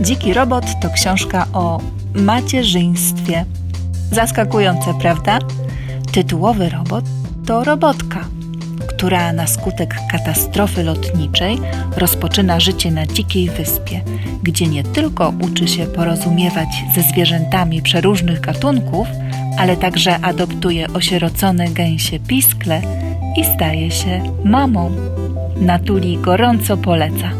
Dziki Robot to książka o macierzyństwie. Zaskakujące, prawda? Tytułowy robot to robotka, która na skutek katastrofy lotniczej rozpoczyna życie na dzikiej wyspie, gdzie nie tylko uczy się porozumiewać ze zwierzętami przeróżnych gatunków, ale także adoptuje osierocone gęsie piskle i staje się mamą. Natuli gorąco poleca.